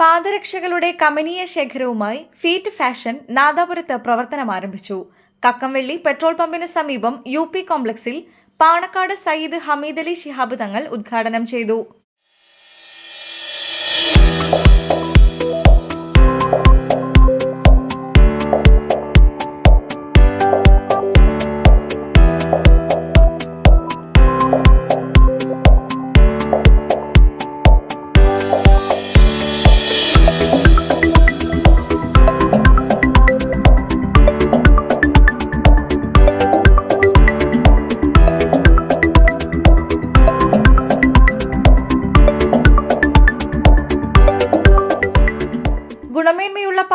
പാദരക്ഷകളുടെ കമനീയ ശേഖരവുമായി feet fashion നാദാപുരത്ത് പ്രവർത്തനം ആരംഭിച്ചു. കക്കംവെള്ളി petrol പമ്പിന് സമീപം യു പി കോംപ്ലക്സിൽ പാണക്കാട് സയ്യിദ് ഹമീദ് അലി ശിഹാബ് തങ്ങൾ ഉദ്ഘാടനം ചെയ്തു.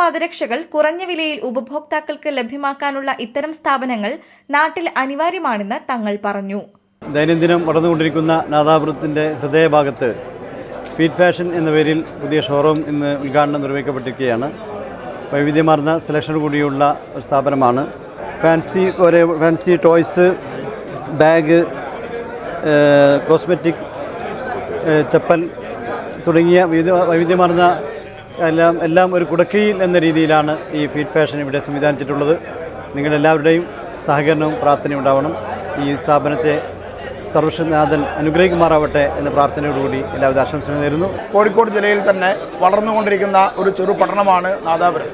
പാദരക്ഷകൾ കുറഞ്ഞ വിലയിൽ ഉപഭോക്താക്കൾക്ക് ലഭ്യമാക്കാനുള്ള ഇത്തരം സ്ഥാപനങ്ങൾ നാട്ടിൽ അനിവാര്യമാണെന്ന് തങ്ങൾ പറഞ്ഞു. ദൈനംദിനം വളർന്നുകൊണ്ടിരിക്കുന്ന നാദാപുരത്തിന്റെ ഹൃദയഭാഗത്ത് ഫീറ്റ് ഫാഷൻ എന്ന പേരിൽ പുതിയ ഷോറൂം ഇന്ന് ഉദ്ഘാടനം നിർവഹിക്കപ്പെട്ടിരിക്കുകയാണ്. വൈവിധ്യമാർന്ന സെലക്ഷൻ കൂടിയുള്ള ഒരു സ്ഥാപനമാണ്. ഫാൻസി ഒരേ fancy toys bag cosmetic chappal തുടങ്ങിയ വിവിധ വൈവിധ്യമാർന്ന എല്ലാം എല്ലാം ഒരു കുടക്കീയിൽ എന്ന രീതിയിലാണ് ഈ ഫീഡ് ഫാഷൻ ഇവിടെ സംവിധാനിച്ചിട്ടുള്ളത്. നിങ്ങളെല്ലാവരുടെയും സഹകരണവും പ്രാർത്ഥനയും ഉണ്ടാവണം. ഈ സ്ഥാപനത്തെ സർവശനാഥൻ അനുഗ്രഹിക്കുമാറാവട്ടെ എന്ന പ്രാർത്ഥനയോടുകൂടി എല്ലാവിധ ആശംസകൾ നേരുന്നു. കോഴിക്കോട് ജില്ലയിൽ തന്നെ വളർന്നുകൊണ്ടിരിക്കുന്ന ഒരു ചെറു പട്ടണമാണ് നാദാപുരം.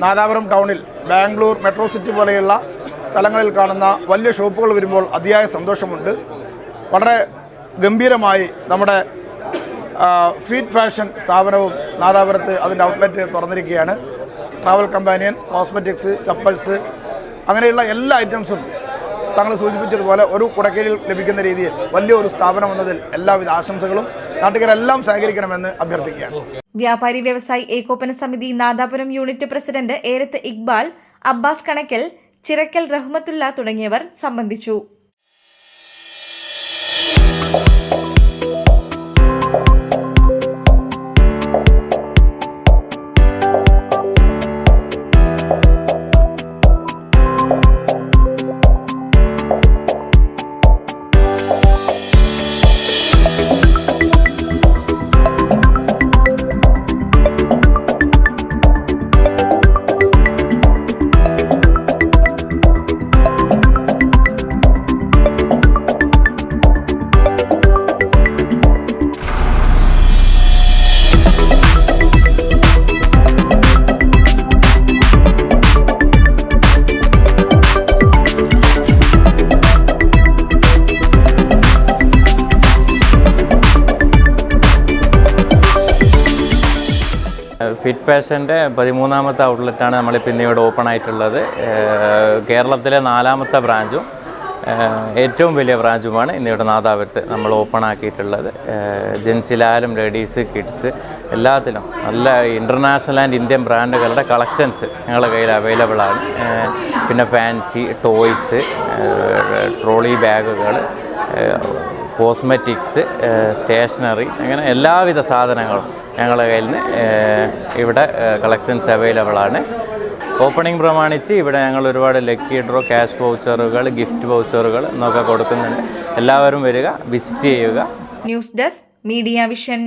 നാദാപുരം ടൗണിൽ ബാംഗ്ലൂർ മെട്രോ സിറ്റി പോലെയുള്ള സ്ഥലങ്ങളിൽ കാണുന്ന വലിയ ഷോപ്പുകൾ വരുമ്പോൾ അതിയായ സന്തോഷമുണ്ട്. വളരെ ഗംഭീരമായി നമ്മുടെ ഫീറ്റ് ഫാഷൻ സ്ഥാപനവും നാദാപുരത്ത് അതിന്റെ ഔട്ട്ലെറ്റ് തുറന്നിരിക്കുകയാണ്. ട്രാവൽ കമ്പാനിയൻ കോസ്മെറ്റിക്സ് ചപ്പൽസ് അങ്ങനെയുള്ള എല്ലാ ഐറ്റംസും തങ്ങൾ സൂചിപ്പിച്ചതുപോലെ ഒരു കുടക്കീഴിൽ ലഭിക്കുന്ന രീതിയിൽ വലിയൊരു സ്ഥാപനം എന്നതിൽ എല്ലാവിധ ആശംസകളും നാട്ടുകാരെല്ലാം സഹകരിക്കണമെന്ന് അഭ്യർത്ഥിക്കുകയാണ്. വ്യാപാരി വ്യവസായി ഏകോപന സമിതി നാദാപുരം യൂണിറ്റ് പ്രസിഡന്റ് ഏരത്ത് ഇക്ബാൽ അബ്ബാസ് കണക്കൽ ചിറക്കൽ റഹ്മത്തുള്ള തുടങ്ങിയവർ സംബന്ധിച്ചു. ഫിറ്റ് ഫാഷന്റെ പതിമൂന്നാമത്തെ ഔട്ട്ലെറ്റാണ് നമ്മളിപ്പോൾ ഇന്ന് ഇവിടെ ഓപ്പൺ ആയിട്ടുള്ളത്. കേരളത്തിലെ നാലാമത്തെ ബ്രാഞ്ചും ഏറ്റവും വലിയ ബ്രാഞ്ചുമാണ് ഇന്നിവിടെ നാദാപുരത്ത് നമ്മൾ ഓപ്പൺ ആക്കിയിട്ടുള്ളത്. ജെൻസിലായാലും ലേഡീസ് കിഡ്സ് എല്ലാത്തിലും നല്ല ഇന്റർനാഷണൽ ആൻഡ് ഇന്ത്യൻ ബ്രാൻഡുകളുടെ കളക്ഷൻസ് ഞങ്ങളുടെ കയ്യിൽ അവൈലബിൾ ആണ്. പിന്നെ ഫാൻസി ടോയ്സ് ട്രോളി ബാഗുകൾ കോസ്മെറ്റിക്സ് സ്റ്റേഷനറി അങ്ങനെ എല്ലാവിധ സാധനങ്ങളും ഞങ്ങളുടെ കയ്യിൽ നിന്ന് ഇവിടെ കളക്ഷൻസ് അവൈലബിൾ ആണ്. ഓപ്പണിംഗ് പ്രമാണിച്ച് ഇവിടെ ഞങ്ങൾ ഒരുപാട് ലക്കി ഡ്രോ ക്യാഷ് വൗച്ചറുകൾ ഗിഫ്റ്റ് വൗച്ചറുകൾ എന്നൊക്കെ കൊടുക്കുന്നുണ്ട്. എല്ലാവരും വരിക വിസിറ്റ് ചെയ്യുക. News desk media vision